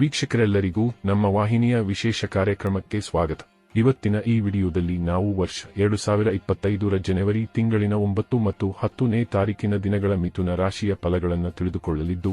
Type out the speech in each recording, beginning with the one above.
ವೀಕ್ಷಕರೆಲ್ಲರಿಗೂ ನಮ್ಮ ವಾಹಿನಿಯ ವಿಶೇಷ ಕಾರ್ಯಕ್ರಮಕ್ಕೆ ಸ್ವಾಗತ. ಇವತ್ತಿನ ಈ ವಿಡಿಯೋದಲ್ಲಿ ನಾವು ವರ್ಷ ಎರಡು ಸಾವಿರ ಇಪ್ಪತ್ತೈದರ ಜನವರಿ ತಿಂಗಳಿನ ಒಂಬತ್ತು ಮತ್ತು ಹತ್ತನೇ ತಾರೀಕಿನ ದಿನಗಳ ಮಿಥುನ ರಾಶಿಯ ಫಲಗಳನ್ನು ತಿಳಿದುಕೊಳ್ಳಲಿದ್ದು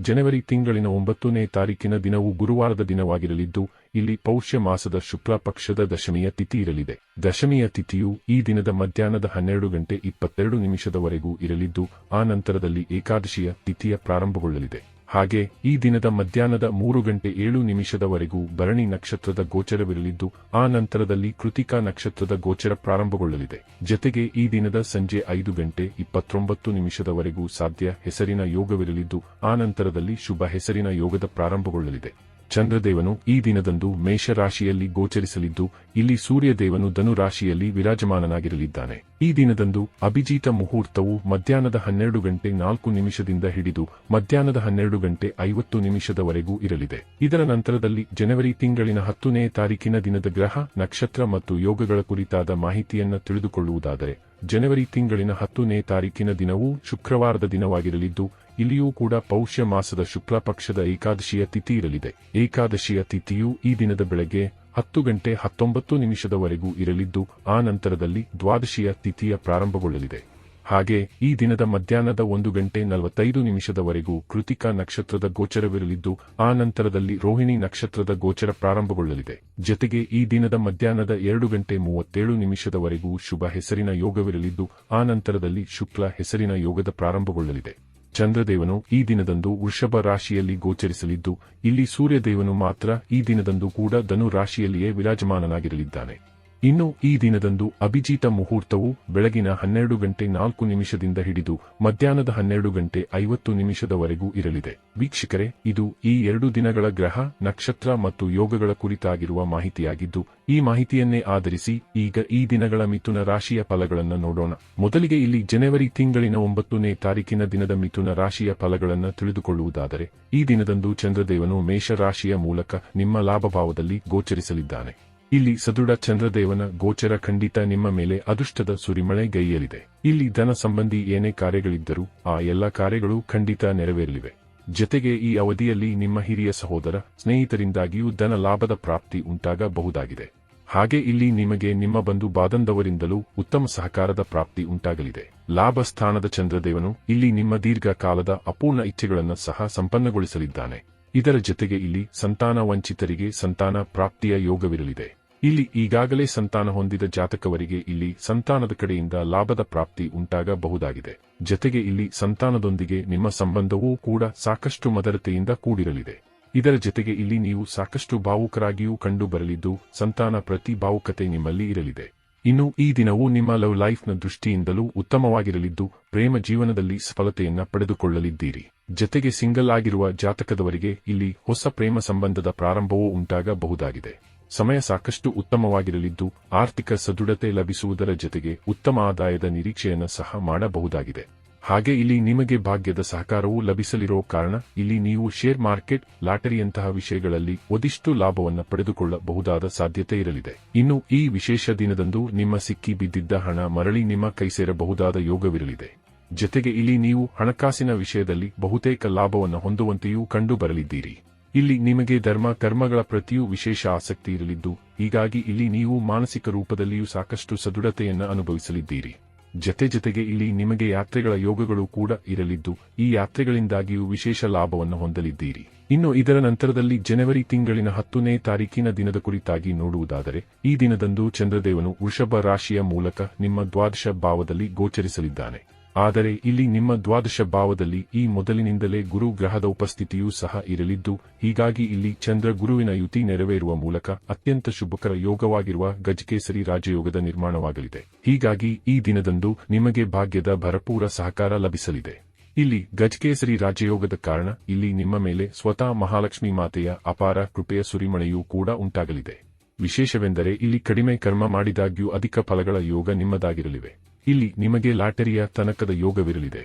ಜನವರಿ ತಿಂಗಳಿನ ಒಂಬತ್ತನೇ ತಾರೀಕಿನ ದಿನವು ಗುರುವಾರದ ದಿನವಾಗಿರಲಿದ್ದು, ಇಲ್ಲಿ ಪೌಷ್ಯ ಮಾಸದ ಶುಕ್ಲ ಪಕ್ಷದ ದಶಮಿಯ ತಿಥಿ ಇರಲಿದೆ. ದಶಮಿಯ ತಿಥಿಯು ಈ ದಿನದ ಮಧ್ಯಾಹ್ನದ ಹನ್ನೆರಡು ಗಂಟೆ ಇಪ್ಪತ್ತೆರಡು ನಿಮಿಷದವರೆಗೂ ಇರಲಿದ್ದು, ಆ ನಂತರದಲ್ಲಿ ಏಕಾದಶಿಯ ತಿಥಿಯ ಪ್ರಾರಂಭಗೊಳ್ಳಲಿದೆ. ಹಾಗೆ ಈ ದಿನದ ಮಧ್ಯಾಹ್ನದ ಮೂರು ಗಂಟೆ ಏಳು ನಿಮಿಷದವರೆಗೂ ಭರಣಿ ನಕ್ಷತ್ರದ ಗೋಚರವಿರಲಿದ್ದು, ಆ ನಂತರದಲ್ಲಿ ಕೃತಿಕಾ ನಕ್ಷತ್ರದ ಗೋಚರ ಪ್ರಾರಂಭಗೊಳ್ಳಲಿದೆ. ಜತೆಗೆ ಈ ದಿನದ ಸಂಜೆ ಐದು ಗಂಟೆ ಇಪ್ಪತ್ತೊಂಬತ್ತು ನಿಮಿಷದವರೆಗೂ ಸಾಧ್ಯ ಹೆಸರಿನ ಯೋಗವಿರಲಿದ್ದು, ಆ ನಂತರದಲ್ಲಿ ಶುಭ ಹೆಸರಿನ ಯೋಗದ ಪ್ರಾರಂಭಗೊಳ್ಳಲಿದೆ. ಚಂದ್ರದೇವನು ಈ ದಿನದಂದು ಮೇಷರಾಶಿಯಲ್ಲಿ ಗೋಚರಿಸಲಿದ್ದು, ಇಲ್ಲಿ ಸೂರ್ಯದೇವನು ಧನುರಾಶಿಯಲ್ಲಿ ವಿರಾಜಮಾನನಾಗಿರಲಿದ್ದಾನೆ. ಈ ದಿನದಂದು ಅಭಿಜೀತ ಮುಹೂರ್ತವು ಮಧ್ಯಾಹ್ನದ ಹನ್ನೆರಡು ಗಂಟೆ ನಾಲ್ಕು ನಿಮಿಷದಿಂದ ಹಿಡಿದು ಮಧ್ಯಾಹ್ನದ ಹನ್ನೆರಡು ಗಂಟೆ ಐವತ್ತು ನಿಮಿಷದವರೆಗೂ ಇರಲಿದೆ. ಇದರ ನಂತರದಲ್ಲಿ ಜನವರಿ ತಿಂಗಳಿನ ಹತ್ತನೇ ತಾರೀಕಿನ ದಿನದ ಗ್ರಹ, ನಕ್ಷತ್ರ ಮತ್ತು ಯೋಗಗಳ ಕುರಿತಾದ ಮಾಹಿತಿಯನ್ನು ತಿಳಿದುಕೊಳ್ಳುವುದಾದರೆ ಜನವರಿ ತಿಂಗಳಿನ ಹತ್ತನೇ ತಾರೀಕಿನ ದಿನವೂ ಶುಕ್ರವಾರದ ದಿನವಾಗಿರಲಿದ್ದು, ಇಲ್ಲಿಯೂ ಕೂಡ ಪೌಷ್ಯ ಮಾಸದ ಶುಕ್ಲ ಪಕ್ಷದ ಏಕಾದಶಿಯ ತಿಥಿ ಇರಲಿದೆ. ಏಕಾದಶಿಯ ತಿಥಿಯು ಈ ದಿನದ ಬೆಳಗ್ಗೆ ಹತ್ತು ಗಂಟೆ ಹತ್ತೊಂಬತ್ತು ನಿಮಿಷದವರೆಗೂ ಇರಲಿದ್ದು, ಆ ನಂತರದಲ್ಲಿ ದ್ವಾದಶಿಯ ತಿಥಿಯ ಪ್ರಾರಂಭಗೊಳ್ಳಲಿದೆ. ಹಾಗೆ ಈ ದಿನದ ಮಧ್ಯಾಹ್ನದ ಒಂದು ಗಂಟೆ ನಲವತ್ತೈದು ನಿಮಿಷದವರೆಗೂ ಕೃತಿಕಾ ನಕ್ಷತ್ರದ ಗೋಚರವಿರಲಿದ್ದು, ಆ ನಂತರದಲ್ಲಿ ರೋಹಿಣಿ ನಕ್ಷತ್ರದ ಗೋಚರ ಪ್ರಾರಂಭಗೊಳ್ಳಲಿದೆ. ಜೊತೆಗೆ ಈ ದಿನದ ಮಧ್ಯಾಹ್ನದ ಎರಡು ಗಂಟೆ ಮೂವತ್ತೇಳು ನಿಮಿಷದವರೆಗೂ ಶುಭ ಹೆಸರಿನ ಯೋಗವಿರಲಿದ್ದು, ಆ ನಂತರದಲ್ಲಿ ಶುಕ್ಲ ಹೆಸರಿನ ಯೋಗದ ಪ್ರಾರಂಭಗೊಳ್ಳಲಿದೆ. ಚಂದ್ರದೇವನು ಈ ದಿನದಂದು ವೃಷಭ ರಾಶಿಯಲ್ಲಿ ಗೋಚರಿಸಲಿದ್ದು, ಇಲ್ಲಿ ಸೂರ್ಯದೇವನು ಮಾತ್ರ ಈ ದಿನದಂದು ಕೂಡ ಧನು ರಾಶಿಯಲ್ಲಿಯೇ ವಿರಾಜಮಾನನಾಗಿರಲಿದ್ದಾನೆ. ಇನ್ನು ಈ ದಿನದಂದು ಅಭಿಜಿತ ಮುಹೂರ್ತವು ಬೆಳಗಿನ ಹನ್ನೆರಡು ಗಂಟೆ ನಾಲ್ಕು ನಿಮಿಷದಿಂದ ಹಿಡಿದು ಮಧ್ಯಾಹ್ನದ ಹನ್ನೆರಡು ಗಂಟೆ ಐವತ್ತು ನಿಮಿಷದವರೆಗೂ ಇರಲಿದೆ. ವೀಕ್ಷಕರೇ, ಇದು ಈ ಎರಡು ದಿನಗಳ ಗ್ರಹ, ನಕ್ಷತ್ರ ಮತ್ತು ಯೋಗಗಳ ಕುರಿತಾಗಿರುವ ಮಾಹಿತಿಯಾಗಿದ್ದು, ಈ ಮಾಹಿತಿಯನ್ನೇ ಆಧರಿಸಿ ಈಗ ಈ ದಿನಗಳ ಮಿಥುನ ರಾಶಿಯ ಫಲಗಳನ್ನು ನೋಡೋಣ. ಮೊದಲಿಗೆ ಇಲ್ಲಿ ಜನವರಿ ತಿಂಗಳಿನ ಒಂಬತ್ತನೇ ತಾರೀಕಿನ ದಿನದ ಮಿಥುನ ರಾಶಿಯ ಫಲಗಳನ್ನು ತಿಳಿದುಕೊಳ್ಳುವುದಾದರೆ, ಈ ದಿನದಂದು ಚಂದ್ರದೇವನು ಮೇಷ ರಾಶಿಯ ಮೂಲಕ ನಿಮ್ಮ ಲಾಭಭಾವದಲ್ಲಿ ಗೋಚರಿಸಲಿದ್ದಾನೆ. ಇಲ್ಲಿ ಸದೃಢ ಚಂದ್ರದೇವನ ಗೋಚರ ಖಂಡಿತ ನಿಮ್ಮ ಮೇಲೆ ಅದೃಷ್ಟದ ಸುರಿಮಳೆ ಗೈಯಲಿದೆ. ಇಲ್ಲಿ ಧನ ಸಂಬಂಧಿ ಏನೇ ಕಾರ್ಯಗಳಿದ್ದರೂ ಆ ಎಲ್ಲ ಕಾರ್ಯಗಳು ಖಂಡಿತ ನೆರವೇರಲಿವೆ. ಜತೆಗೆ ಈ ಅವಧಿಯಲ್ಲಿ ನಿಮ್ಮ ಹಿರಿಯ ಸಹೋದರ ಸ್ನೇಹಿತರಿಂದಾಗಿಯೂ ಧನ ಲಾಭದ ಪ್ರಾಪ್ತಿ ಉಂಟಾಗಬಹುದಾಗಿದೆ. ಹಾಗೆ ಇಲ್ಲಿ ನಿಮಗೆ ನಿಮ್ಮ ಬಂಧು ಬಾದಂದವರಿಂದಲೂ ಉತ್ತಮ ಸಹಕಾರದ ಪ್ರಾಪ್ತಿ ಉಂಟಾಗಲಿದೆ. ಲಾಭ ಸ್ಥಾನದ ಚಂದ್ರದೇವನು ಇಲ್ಲಿ ನಿಮ್ಮ ದೀರ್ಘಕಾಲದ ಅಪೂರ್ಣ ಇಚ್ಛೆಗಳನ್ನು ಸಹ ಸಂಪನ್ನಗೊಳಿಸಲಿದ್ದಾನೆ. ಇದರ ಜೊತೆಗೆ ಇಲ್ಲಿ ಸಂತಾನ ವಂಚಿತರಿಗೆ ಸಂತಾನ ಪ್ರಾಪ್ತಿಯ ಯೋಗವಿರಲಿದೆ. ಇಲ್ಲಿ ಈಗಾಗಲೇ ಸಂತಾನ ಹೊಂದಿದ ಜಾತಕವರಿಗೆ ಇಲ್ಲಿ ಸಂತಾನದ ಕಡೆಯಿಂದ ಲಾಭದ ಪ್ರಾಪ್ತಿ ಉಂಟಾಗಬಹುದಾಗಿದೆ. ಜತೆಗೆ ಇಲ್ಲಿ ಸಂತಾನದೊಂದಿಗೆ ನಿಮ್ಮ ಸಂಬಂಧವೂ ಕೂಡ ಸಾಕಷ್ಟು ಮದರತೆಯಿಂದ ಕೂಡಿರಲಿದೆ. ಇದರ ಜತೆಗೆ ಇಲ್ಲಿ ನೀವು ಸಾಕಷ್ಟು ಭಾವುಕರಾಗಿಯೂ ಕಂಡು ಬರಲಿದ್ದು ಸಂತಾನ ಪ್ರತಿ ಭಾವುಕತೆ ನಿಮ್ಮಲ್ಲಿ ಇರಲಿದೆ. ಇನ್ನು ಈ ದಿನವು ನಿಮ್ಮ ಲವ್ ಲೈಫ್ನ ದೃಷ್ಟಿಯಿಂದಲೂ ಉತ್ತಮವಾಗಿರಲಿದ್ದು, ಪ್ರೇಮ ಜೀವನದಲ್ಲಿ ಸಫಲತೆಯನ್ನ ಪಡೆದುಕೊಳ್ಳಲಿದ್ದೀರಿ. ಜತೆಗೆ ಸಿಂಗಲ್ ಆಗಿರುವ ಜಾತಕದವರಿಗೆ ಇಲ್ಲಿ ಹೊಸ ಪ್ರೇಮ ಸಂಬಂಧದ ಪ್ರಾರಂಭವೂ ಉಂಟಾಗಬಹುದಾಗಿದೆ. ಸಮಯ ಸಾಕಷ್ಟು ಉತ್ತಮವಾಗಿರಲಿದ್ದು, ಆರ್ಥಿಕ ಸದೃಢತೆ ಲಭಿಸುವುದರ ಜೊತೆಗೆ ಉತ್ತಮ ಆದಾಯದ ನಿರೀಕ್ಷೆಯನ್ನು ಸಹ ಮಾಡಬಹುದಾಗಿದೆ. ಹಾಗೆ ಇಲ್ಲಿ ನಿಮಗೆ ಭಾಗ್ಯದ ಸಹಕಾರವೂ ಲಭಿಸಲಿರೋ ಕಾರಣ, ಇಲ್ಲಿ ನೀವು ಶೇರ್ ಮಾರ್ಕೆಟ್, ಲಾಟರಿಯಂತಹ ವಿಷಯಗಳಲ್ಲಿ ಒದಿಷ್ಟು ಲಾಭವನ್ನು ಪಡೆದುಕೊಳ್ಳಬಹುದಾದ ಸಾಧ್ಯತೆ ಇರಲಿದೆ. ಇನ್ನು ಈ ವಿಶೇಷ ದಿನದಂದು ನಿಮ್ಮ ಸಿಕ್ಕಿ ಬಿದ್ದಿದ್ದ ಹಣ ಮರಳಿ ನಿಮ್ಮ ಕೈ ಸೇರಬಹುದಾದ ಯೋಗವಿರಲಿದೆ. ಜೊತೆಗೆ ಇಲ್ಲಿ ನೀವು ಹಣಕಾಸಿನ ವಿಷಯದಲ್ಲಿ ಬಹುತೇಕ ಲಾಭವನ್ನು ಹೊಂದುವಂತೆಯೂ ಕಂಡು ಬರಲಿದ್ದೀರಿ ಇಲ್ಲಿ ನಿಮಗೆ ಧರ್ಮ, ಕರ್ಮಗಳ ಪ್ರತಿಯೂ ವಿಶೇಷ ಆಸಕ್ತಿ ಇರಲಿದ್ದು, ಹೀಗಾಗಿ ಇಲ್ಲಿ ನೀವು ಮಾನಸಿಕ ರೂಪದಲ್ಲಿಯೂ ಸಾಕಷ್ಟು ಸದೃಢತೆಯನ್ನು ಅನುಭವಿಸಲಿದ್ದೀರಿ. ಜತೆ ಜತೆಗೆ ಇಲ್ಲಿ ನಿಮಗೆ ಯಾತ್ರೆಗಳ ಯೋಗಗಳು ಕೂಡ ಇರಲಿದ್ದು, ಈ ಯಾತ್ರೆಗಳಿಂದಾಗಿಯೂ ವಿಶೇಷ ಲಾಭವನ್ನು ಹೊಂದಲಿದ್ದೀರಿ. ಇನ್ನು ಇದರ ನಂತರದಲ್ಲಿ ಜನವರಿ ತಿಂಗಳಿನ ಹತ್ತನೇ ತಾರೀಕಿನ ದಿನದ ಕುರಿತಾಗಿ ನೋಡುವುದಾದರೆ, ಈ ದಿನದಂದು ಚಂದ್ರದೇವನು ವೃಷಭ ರಾಶಿಯ ಮೂಲಕ ನಿಮ್ಮ ದ್ವಾದಶ ಭಾವದಲ್ಲಿ ಗೋಚರಿಸಲಿದ್ದಾನೆ. ಆದರೆ ಇಲ್ಲಿ ನಿಮ್ಮ ದ್ವಾದಶ ಭಾವದಲ್ಲಿ ಈ ಮೊದಲಿನಿಂದಲೇ ಗುರು ಗ್ರಹದ ಉಪಸ್ಥಿತಿಯೂ ಸಹ ಇರಲಿದ್ದು, ಹೀಗಾಗಿ ಇಲ್ಲಿ ಚಂದ್ರ ಗುರುವಿನ ಯುತಿ ನೆರವೇರುವ ಮೂಲಕ ಅತ್ಯಂತ ಶುಭಕರ ಯೋಗವಾಗಿರುವ ಗಜಕೇಸರಿ ರಾಜಯೋಗದ ನಿರ್ಮಾಣವಾಗಲಿದೆ. ಹೀಗಾಗಿ ಈ ದಿನದಂದು ನಿಮಗೆ ಭಾಗ್ಯದ ಭರಪೂರ ಸಹಕಾರ ಲಭಿಸಲಿದೆ. ಇಲ್ಲಿ ಗಜಕೇಸರಿ ರಾಜಯೋಗದ ಕಾರಣ ಇಲ್ಲಿ ನಿಮ್ಮ ಮೇಲೆ ಸ್ವತಃ ಮಹಾಲಕ್ಷ್ಮಿ ಮಾತೆಯ ಅಪಾರ ಕೃಪೆಯ ಸುರಿಮಳೆಯೂ ಕೂಡ ಉಂಟಾಗಲಿದೆ. ವಿಶೇಷವೆಂದರೆ ಇಲ್ಲಿ ಕಡಿಮೆ ಕರ್ಮ ಮಾಡಿದಾಗ್ಯೂ ಅಧಿಕ ಫಲಗಳ ಯೋಗ ನಿಮ್ಮದಾಗಿರಲಿವೆ. ಇಲ್ಲಿ ನಿಮಗೆ ಲಾಟರಿಯ ತನಕದ ಯೋಗವಿರಲಿದೆ.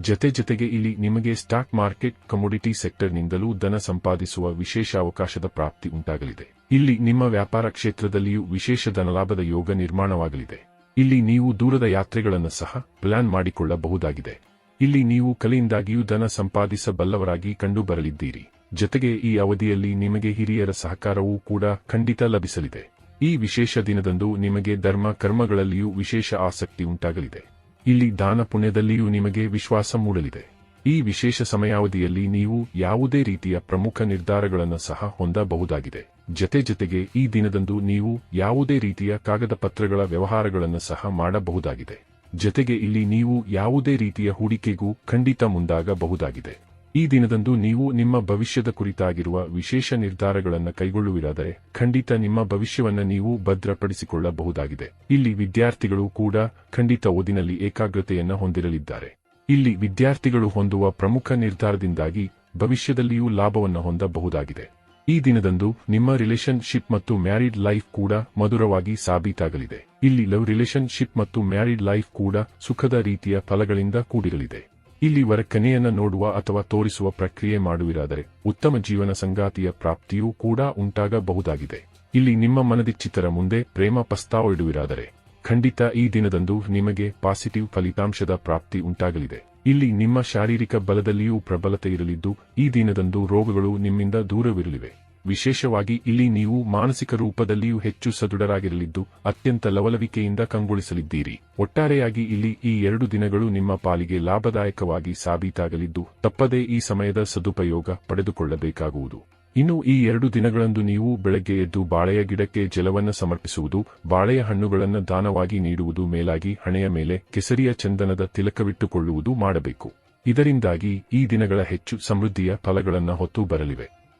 ಜತೆ ಜತೆಗೆ ಇಲ್ಲಿ ನಿಮಗೆ ಸ್ಟಾಕ್ ಮಾರ್ಕೆಟ್ ಕಮೋಡಿಟಿ ಸೆಕ್ಟರ್ನಿಂದಲೂ ಧನ ಸಂಪಾದಿಸುವ ವಿಶೇಷ ಅವಕಾಶದ ಪ್ರಾಪ್ತಿ ಉಂಟಾಗಲಿದೆ. ಇಲ್ಲಿ ನಿಮ್ಮ ವ್ಯಾಪಾರ ಕ್ಷೇತ್ರದಲ್ಲಿಯೂ ವಿಶೇಷ ಧನಲಾಭದ ಯೋಗ ನಿರ್ಮಾಣವಾಗಲಿದೆ. ಇಲ್ಲಿ ನೀವು ದೂರದ ಯಾತ್ರೆಗಳನ್ನು ಸಹ ಪ್ಲಾನ್ ಮಾಡಿಕೊಳ್ಳಬಹುದಾಗಿದೆ. ಇಲ್ಲಿ ನೀವು ಕಲೆಯಿಂದಾಗಿಯೂ ಧನ ಸಂಪಾದಿಸಬಲ್ಲವರಾಗಿ ಕಂಡುಬರಲಿದ್ದೀರಿ. ಜತೆಗೆ ಈ ಅವಧಿಯಲ್ಲಿ ನಿಮಗೆ ಹಿರಿಯರ ಸಹಕಾರವೂ ಕೂಡ ಖಂಡಿತ ಲಭಿಸಲಿದೆ. ಈ ವಿಶೇಷ ದಿನದಂದು ನಿಮಗೆ ಧರ್ಮ ಕರ್ಮಗಳಲ್ಲಿಯೂ ವಿಶೇಷ ಆಸಕ್ತಿ ಉಂಟಾಗಲಿದೆ. ಇಲ್ಲಿ ದಾನ ಪುಣ್ಯದಲ್ಲಿಯೂ ನಿಮಗೆ ವಿಶ್ವಾಸ ಮೂಡಲಿದೆ. ಈ ವಿಶೇಷ ಸಮಯಾವಧಿಯಲ್ಲಿ ನೀವು ಯಾವುದೇ ರೀತಿಯ ಪ್ರಮುಖ ನಿರ್ಧಾರಗಳನ್ನು ಸಹ ಹೊಂದಬಹುದಾಗಿದೆ. ಜತೆ ಜತೆಗೆ ಈ ದಿನದಂದು ನೀವು ಯಾವುದೇ ರೀತಿಯ ಕಾಗದ ಪತ್ರಗಳ ವ್ಯವಹಾರಗಳನ್ನು ಸಹ ಮಾಡಬಹುದಾಗಿದೆ. ಜತೆಗೆ ಇಲ್ಲಿ ನೀವು ಯಾವುದೇ ರೀತಿಯ ಹೂಡಿಕೆಗೂ ಖಂಡಿತ ಮುಂದಾಗಬಹುದಾಗಿದೆ. ಈ ದಿನದಂದು ನೀವು ನಿಮ್ಮ ಭವಿಷ್ಯದ ಕುರಿತಾಗಿರುವ ವಿಶೇಷ ನಿರ್ಧಾರಗಳನ್ನು ಕೈಗೊಳ್ಳುವಿರಾದರೆ ಖಂಡಿತ ನಿಮ್ಮ ಭವಿಷ್ಯವನ್ನು ನೀವು ಭದ್ರಪಡಿಸಿಕೊಳ್ಳಬಹುದಾಗಿದೆ. ಇಲ್ಲಿ ವಿದ್ಯಾರ್ಥಿಗಳು ಕೂಡ ಖಂಡಿತ ಓದಿನಲ್ಲಿ ಏಕಾಗ್ರತೆಯನ್ನು ಹೊಂದಿರಲಿದ್ದಾರೆ. ಇಲ್ಲಿ ವಿದ್ಯಾರ್ಥಿಗಳು ಹೊಂದುವ ಪ್ರಮುಖ ನಿರ್ಧಾರದಿಂದಾಗಿ ಭವಿಷ್ಯದಲ್ಲಿಯೂ ಲಾಭವನ್ನು ಹೊಂದಬಹುದಾಗಿದೆ. ಈ ದಿನದಂದು ನಿಮ್ಮ ರಿಲೇಷನ್ಶಿಪ್ ಮತ್ತು ಮ್ಯಾರಿಡ್ ಲೈಫ್ ಕೂಡ ಮಧುರವಾಗಿ ಸಾಬೀತಾಗಲಿದೆ. ಇಲ್ಲಿ ಲವ್ ರಿಲೇಷನ್ಶಿಪ್ ಮತ್ತು ಮ್ಯಾರಿಡ್ ಲೈಫ್ ಕೂಡ ಸುಖದ ರೀತಿಯ ಫಲಗಳಿಂದ ಕೂಡಿರಲಿದೆ. ಇಲ್ಲಿ ವರಕನೆಯನ್ನ ನೋಡುವ ಅಥವಾ ತೋರಿಸುವ ಪ್ರಕ್ರಿಯೆ ಮಾಡುವಿರಾದರೆ ಉತ್ತಮ ಜೀವನ ಸಂಗಾತಿಯ ಪ್ರಾಪ್ತಿಯೂ ಕೂಡ ಉಂಟಾಗಬಹುದಾಗಿದೆ. ಇಲ್ಲಿ ನಿಮ್ಮ ಮನದಿಚ್ಚಿತರ ಮುಂದೆ ಪ್ರೇಮ ಪ್ರಸ್ತಾವ ಇಡುವಿರಾದರೆ ಖಂಡಿತ ಈ ದಿನದಂದು ನಿಮಗೆ ಪಾಸಿಟಿವ್ ಫಲಿತಾಂಶದ ಪ್ರಾಪ್ತಿ ಉಂಟಾಗಲಿದೆ. ಇಲ್ಲಿ ನಿಮ್ಮ ಶಾರೀರಿಕ ಬಲದಲ್ಲಿಯೂ ಪ್ರಬಲತೆ ಇರಲಿದ್ದು ಈ ದಿನದಂದು ರೋಗಗಳು ನಿಮ್ಮಿಂದ ದೂರವಿರಲಿವೆ. ವಿಶೇಷವಾಗಿ ಇಲ್ಲಿ ನೀವು ಮಾನಸಿಕ ರೂಪದಲ್ಲಿಯೂ ಹೆಚ್ಚು ಸದೃಢರಾಗಿರಲಿದ್ದು, ಅತ್ಯಂತ ಲವಲವಿಕೆಯಿಂದ ಕಂಗೊಳಿಸಲಿದ್ದೀರಿ. ಒಟ್ಟಾರೆಯಾಗಿ ಇಲ್ಲಿ ಈ ಎರಡು ದಿನಗಳು ನಿಮ್ಮ ಪಾಲಿಗೆ ಲಾಭದಾಯಕವಾಗಿ ಸಾಬೀತಾಗಲಿದ್ದು, ತಪ್ಪದೇ ಈ ಸಮಯದ ಸದುಪಯೋಗ ಪಡೆದುಕೊಳ್ಳಬೇಕಾಗುವುದು. ಇನ್ನು ಈ ಎರಡು ದಿನಗಳಂದು ನೀವು ಬೆಳಗ್ಗೆ ಎದ್ದು ಬಾಳೆಯ ಗಿಡಕ್ಕೆ ಜಲವನ್ನು ಸಮರ್ಪಿಸುವುದು, ಬಾಳೆಯ ಹಣ್ಣುಗಳನ್ನು ದಾನವಾಗಿ ನೀಡುವುದು, ಮೇಲಾಗಿ ಹಣೆಯ ಮೇಲೆ ಕೆಸರಿಯ ಚಂದನದ ತಿಲಕವಿಟ್ಟುಕೊಳ್ಳುವುದು ಮಾಡಬೇಕು. ಇದರಿಂದಾಗಿ ಈ ದಿನಗಳ ಹೆಚ್ಚು ಸಮೃದ್ಧಿಯ ಫಲಗಳನ್ನು ಹೊತ್ತು ಬರಲಿವೆ.